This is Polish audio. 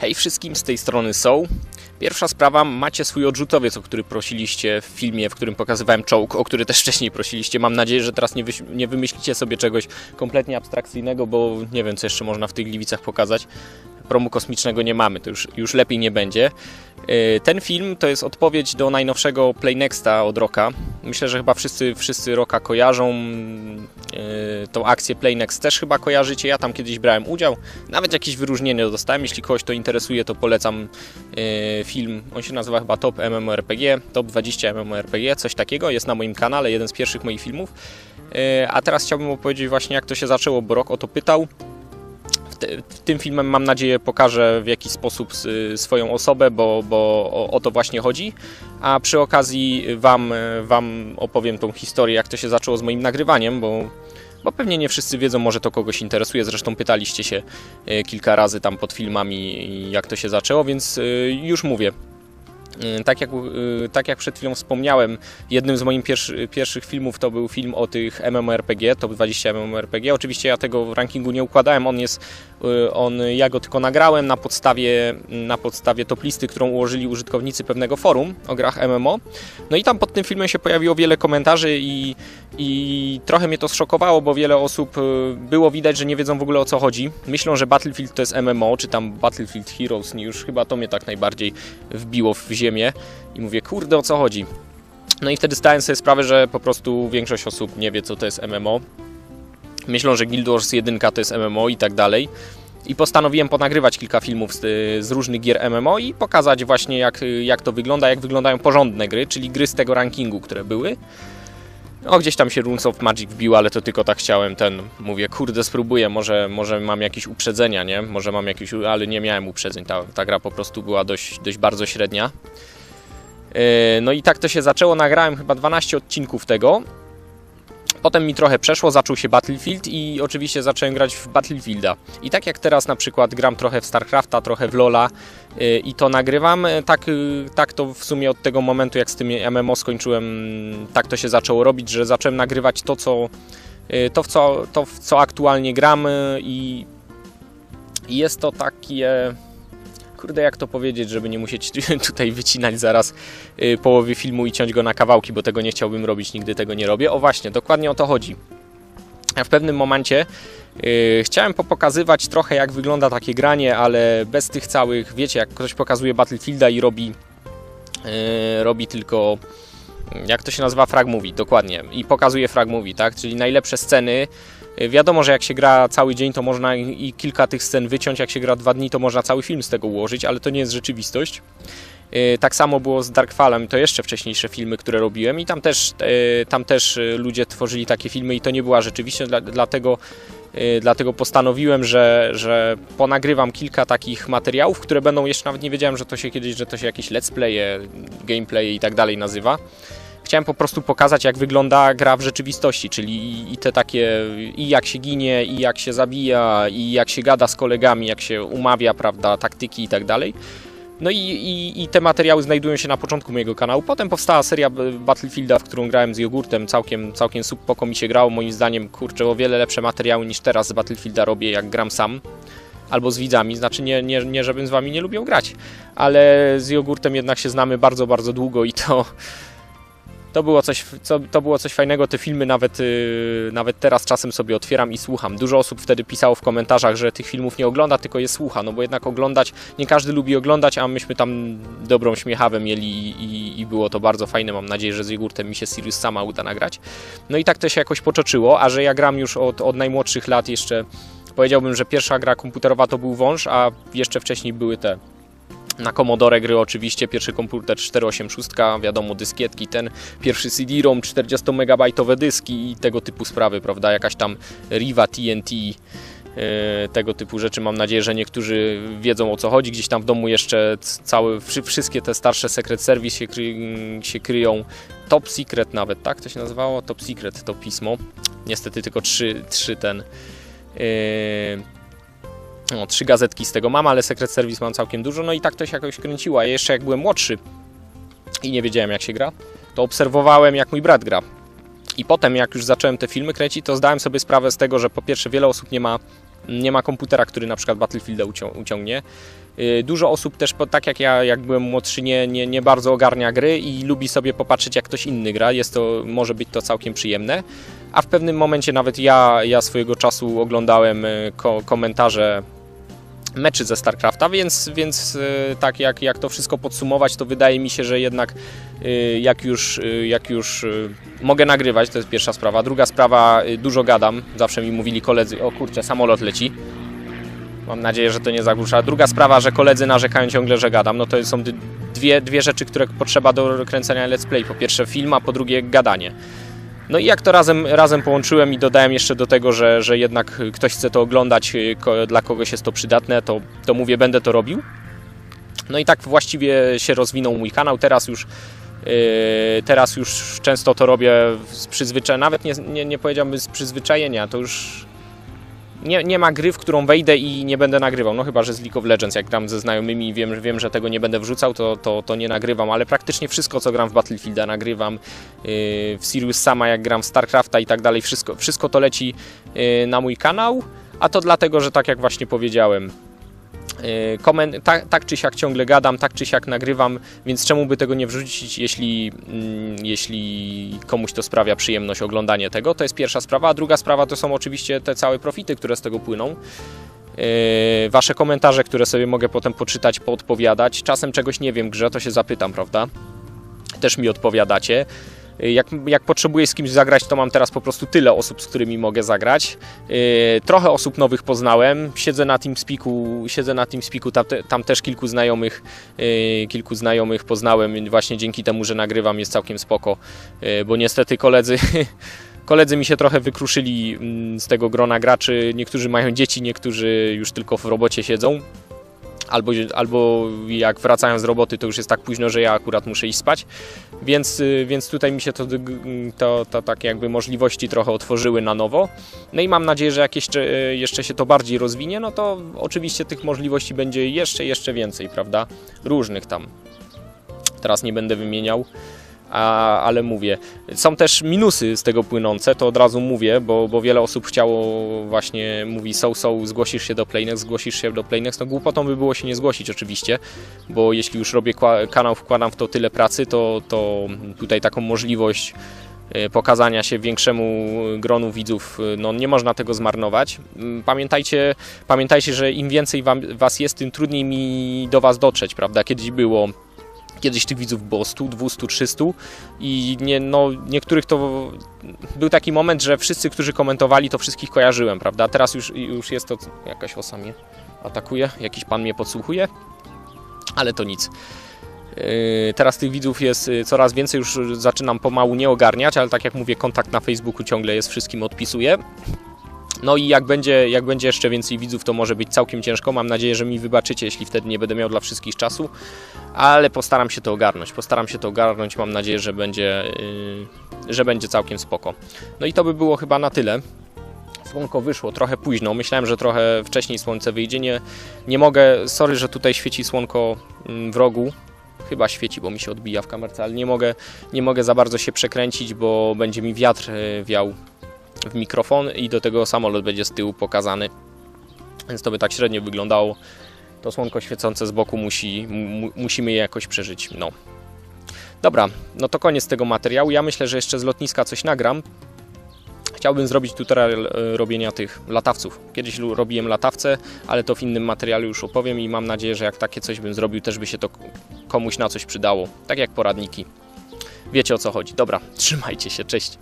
Hej wszystkim, z tej strony są. Pierwsza sprawa, macie swój odrzutowiec, o który prosiliście w filmie, w którym pokazywałem czołg, o który też wcześniej prosiliście. Mam nadzieję, że teraz nie, nie wymyślicie sobie czegoś kompletnie abstrakcyjnego, bo nie wiem, co jeszcze można w tych Gliwicach pokazać. Promu kosmicznego nie mamy, to już, już lepiej nie będzie. Yy, Ten film to jest odpowiedź do najnowszego Play Nexta od Roka. Myślę, że chyba wszyscy, wszyscy Roka kojarzą. Yy, Tą akcję Play Next też chyba kojarzycie. Ja tam kiedyś brałem udział. Nawet jakieś wyróżnienie dostałem. Jeśli kogoś to interesuje, to polecam yy, film. On się nazywa chyba Top MMORPG, Top 20 MMORPG, coś takiego. Jest na moim kanale, jeden z pierwszych moich filmów. A teraz chciałbym opowiedzieć właśnie, jak to się zaczęło, bo Rok o to pytał. Tym filmem mam nadzieję pokażę w jaki sposób swoją osobę, bo, bo o, o to właśnie chodzi. A przy okazji wam, wam opowiem tą historię, jak to się zaczęło z moim nagrywaniem, bo, bo pewnie nie wszyscy wiedzą, może to kogoś interesuje. Zresztą pytaliście się e, kilka razy tam pod filmami, jak to się zaczęło, więc e, już mówię. E, Tak jak, e, tak jak przed chwilą wspomniałem, jednym z moich pierwszy, pierwszych filmów to był film o tych MMORPG, top 20 MMORPG. Oczywiście ja tego w rankingu nie układałem, on jest, e, on, ja go tylko nagrałem na podstawie, na podstawie top listy, którą ułożyli użytkownicy pewnego forum o grach MMO. No i tam pod tym filmem się pojawiło wiele komentarzy i, i trochę mnie to zszokowało, bo wiele osób było widać, że nie wiedzą w ogóle o co chodzi. Myślą, że Battlefield to jest MMO, czy tam Battlefield Heroes, już chyba to mnie tak najbardziej wbiło w ziemię i mówię, kurde, o co chodzi? No i wtedy zdałem sobie sprawę, że po prostu większość osób nie wie, co to jest MMO. Myślą, że Guild Wars 1 to jest MMO i tak dalej. I postanowiłem ponagrywać kilka filmów z, z różnych gier MMO i pokazać właśnie jak, jak to wygląda, jak wyglądają porządne gry, czyli gry z tego rankingu, które były. No gdzieś tam się Runes of Magic wbił, ale to tylko tak chciałem ten, mówię, kurde spróbuję, może, może mam jakieś uprzedzenia, nie? Może mam jakieś, ale nie miałem uprzedzeń, ta, ta gra po prostu była dość, dość bardzo średnia. Yy, No i tak to się zaczęło, nagrałem chyba 12 odcinków tego. Potem mi trochę przeszło, zaczął się Battlefield i oczywiście zacząłem grać w Battlefielda. I tak jak teraz na przykład gram trochę w StarCrafta, trochę w LoL'a i to nagrywam, yy, tak, yy, tak to w sumie od tego momentu jak z tym MMO skończyłem, tak to się zaczęło robić, że zacząłem nagrywać to co, to w co, to w co aktualnie gram i jest to takie kurde, jak to powiedzieć, żeby nie musieć tutaj wycinać zaraz y, połowy filmu i ciąć go na kawałki, bo tego nie chciałbym robić, nigdy tego nie robię. O właśnie, dokładnie o to chodzi. W pewnym momencie y, chciałem popokazywać trochę jak wygląda takie granie, ale bez tych całych, wiecie, jak ktoś pokazuje Battlefielda i robi, y, robi tylko jak to się nazywa frag movie, dokładnie. I pokazuje frag movie, tak? Czyli najlepsze sceny. Y, Wiadomo, że jak się gra cały dzień, to można i kilka tych scen wyciąć. Jak się gra dwa dni, to można cały film z tego ułożyć, ale to nie jest rzeczywistość. Y, Tak samo było z Darkfallem, to jeszcze wcześniejsze filmy, które robiłem i tam też, y, tam też y, ludzie tworzyli takie filmy i to nie była rzeczywistość, dla- dlatego, dlatego postanowiłem, że, że ponagrywam kilka takich materiałów, które będą, jeszcze nawet nie wiedziałem, że to się kiedyś, że to się jakieś let's playe, gameplay i tak dalej nazywa. Chciałem po prostu pokazać, jak wygląda gra w rzeczywistości, czyli i te takie, i jak się ginie, i jak się zabija, i jak się gada z kolegami, jak się umawia, prawda, taktyki i tak dalej. No i, i, i te materiały znajdują się na początku mojego kanału. Potem powstała seria Battlefielda, w którą grałem z jogurtem, całkiem, całkiem spoko mi się grało. Moim zdaniem, kurczę, o wiele lepsze materiały niż teraz z Battlefielda robię, jak gram sam. Albo z widzami, znaczy nie, nie, nie żebym z wami nie lubił grać, ale z jogurtem jednak się znamy bardzo, bardzo długo i to, to było coś, co, to było coś fajnego. Te filmy nawet, yy, nawet teraz czasem sobie otwieram i słucham. Dużo osób wtedy pisało w komentarzach, że tych filmów nie ogląda, tylko je słucha. No bo jednak oglądać, nie każdy lubi oglądać, a myśmy tam dobrą śmiechawę mieli i, i, i było to bardzo fajne. Mam nadzieję, że z jogurtem mi się Sirius sama uda nagrać. No i tak to się jakoś potoczyło, a że ja gram już od, od najmłodszych lat jeszcze. Powiedziałbym, że pierwsza gra komputerowa to był wąż, a jeszcze wcześniej były te na Commodore gry oczywiście, pierwszy komputer 486, wiadomo dyskietki, ten pierwszy CD-ROM, 40 megabajtowe dyski i tego typu sprawy, prawda, jakaś tam Riva TNT, yy, tego typu rzeczy. Mam nadzieję, że niektórzy wiedzą o co chodzi. Gdzieś tam w domu jeszcze całe, wszy- wszystkie te starsze Secret Service się, kry, się kryją. Top Secret nawet, tak to się nazywało? Top Secret to pismo. Niestety tylko trzy, trzy ten... Yy, no, trzy gazetki z tego mam, ale Secret Service mam całkiem dużo, no i tak to się jakoś kręciło. A jeszcze jak byłem młodszy i nie wiedziałem jak się gra, to obserwowałem jak mój brat gra. I potem jak już zacząłem te filmy kręcić, to zdałem sobie sprawę z tego, że po pierwsze wiele osób nie ma nie ma komputera, który na przykład Battlefielda ucią- uciągnie. Y, Dużo osób też, tak jak ja, jak byłem młodszy, nie, nie, nie bardzo ogarnia gry i lubi sobie popatrzeć, jak ktoś inny gra. Jest to, może być to całkiem przyjemne. A w pewnym momencie nawet ja, ja swojego czasu oglądałem y, ko- komentarze meczy ze StarCrafta, więc, więc y, tak jak, jak to wszystko podsumować, to wydaje mi się, że jednak y, jak już, y, jak już mogę nagrywać, to jest pierwsza sprawa. Druga sprawa, dużo gadam, zawsze mi mówili koledzy, o kurczę, samolot leci. Mam nadzieję, że to nie zagłusza. Druga sprawa, że koledzy narzekają ciągle, że gadam. No to są dwie, dwie rzeczy, które potrzeba do kręcenia let's play. Po pierwsze film, a po drugie gadanie. No i jak to razem, razem połączyłem i dodałem jeszcze do tego, że, że jednak ktoś chce to oglądać, y, dla kogoś jest to przydatne, to, to mówię, będę to robił. No i tak właściwie się rozwinął mój kanał. Teraz już, yy, teraz już często to robię z przyzwyczajenia, nawet nie, nie, nie powiedziałbym z przyzwyczajenia, to już nie, nie ma gry, w którą wejdę i nie będę nagrywał. No chyba, że z League of Legends, jak gram ze znajomymi i wiem, wiem, że tego nie będę wrzucał, to, to, to nie nagrywam, ale praktycznie wszystko, co gram w Battlefielda, nagrywam. Yy, w Sirius sama, jak gram w StarCrafta i tak dalej, wszystko, wszystko to leci yy, na mój kanał. A to dlatego, że tak jak właśnie powiedziałem, komen- tak, tak czy siak ciągle gadam, tak czy siak nagrywam, więc czemu by tego nie wrzucić, jeśli, mm, jeśli komuś to sprawia przyjemność oglądanie tego. To jest pierwsza sprawa. A druga sprawa to są oczywiście te całe profity, które z tego płyną. Yy, Wasze komentarze, które sobie mogę potem poczytać, poodpowiadać. Czasem czegoś nie wiem grze, to się zapytam, prawda? Też mi odpowiadacie. Jak, jak potrzebuję z kimś zagrać, to mam teraz po prostu tyle osób, z którymi mogę zagrać. Yy, Trochę osób nowych poznałem. Siedzę na TeamSpeaku, siedzę na TeamSpeaku tam, tam też kilku znajomych, yy, kilku znajomych poznałem właśnie dzięki temu, że nagrywam, jest całkiem spoko, yy, bo niestety koledzy koledzy mi się trochę wykruszyli mm, z tego grona graczy. Niektórzy mają dzieci, niektórzy już tylko w robocie siedzą. Albo, albo jak wracają z roboty, to już jest tak późno, że ja akurat muszę iść spać. Więc, y, więc tutaj mi się to, to, to takie jakby możliwości trochę otworzyły na nowo. No i mam nadzieję, że jak jeszcze, jeszcze się to bardziej rozwinie, no to oczywiście tych możliwości będzie jeszcze, jeszcze więcej, prawda? Różnych tam. Teraz nie będę wymieniał. A, ale mówię, są też minusy z tego płynące, to od razu mówię, bo, bo wiele osób chciało właśnie, mówi so, so, zgłosisz się do Playnex, zgłosisz się do Playnex, no głupotą by było się nie zgłosić oczywiście, bo jeśli już robię kanał, wkładam w to tyle pracy, to, to tutaj taką możliwość e, pokazania się większemu gronu widzów, e, no nie można tego zmarnować. Mm, Pamiętajcie, pamiętajcie, że im więcej wam, was jest, tym trudniej mi do was dotrzeć, prawda? Kiedyś było Kiedyś tych widzów było 100, 200, 300 i nie, no, niektórych to był taki moment, że wszyscy, którzy komentowali, to wszystkich kojarzyłem, prawda? Teraz już, już jest to jakaś osa mnie atakuje, jakiś pan mnie podsłuchuje, ale to nic. Yy, Teraz tych widzów jest yy, coraz więcej, już zaczynam pomału nie ogarniać, ale tak jak mówię, kontakt na Facebooku ciągle jest, wszystkim odpisuję. No i jak będzie, jak będzie jeszcze więcej widzów, to może być całkiem ciężko. Mam nadzieję, że mi wybaczycie, jeśli wtedy nie będę miał dla wszystkich czasu, ale postaram się to ogarnąć. Postaram się to ogarnąć. Mam nadzieję, że będzie, yy, że będzie całkiem spoko. No i to by było chyba na tyle. Słonko wyszło trochę późno. Myślałem, że trochę wcześniej słońce wyjdzie. Nie, nie mogę. Sorry, że tutaj świeci słonko mm, w rogu. Chyba świeci, bo mi się odbija w kamerce, ale nie mogę, nie mogę za bardzo się przekręcić, bo będzie mi wiatr yy, wiał w mikrofon i do tego samolot będzie z tyłu pokazany. Więc to by tak średnio wyglądało. To słonko świecące z boku musi, mu, musimy je jakoś przeżyć. No. Dobra, no to koniec tego materiału. Ja myślę, że jeszcze z lotniska coś nagram. Chciałbym zrobić tutorial e, robienia tych latawców. Kiedyś robiłem latawce, ale to w innym materiale już opowiem i mam nadzieję, że jak takie coś bym zrobił, też by się to komuś na coś przydało. Tak jak poradniki. Wiecie o co chodzi. Dobra, trzymajcie się, cześć.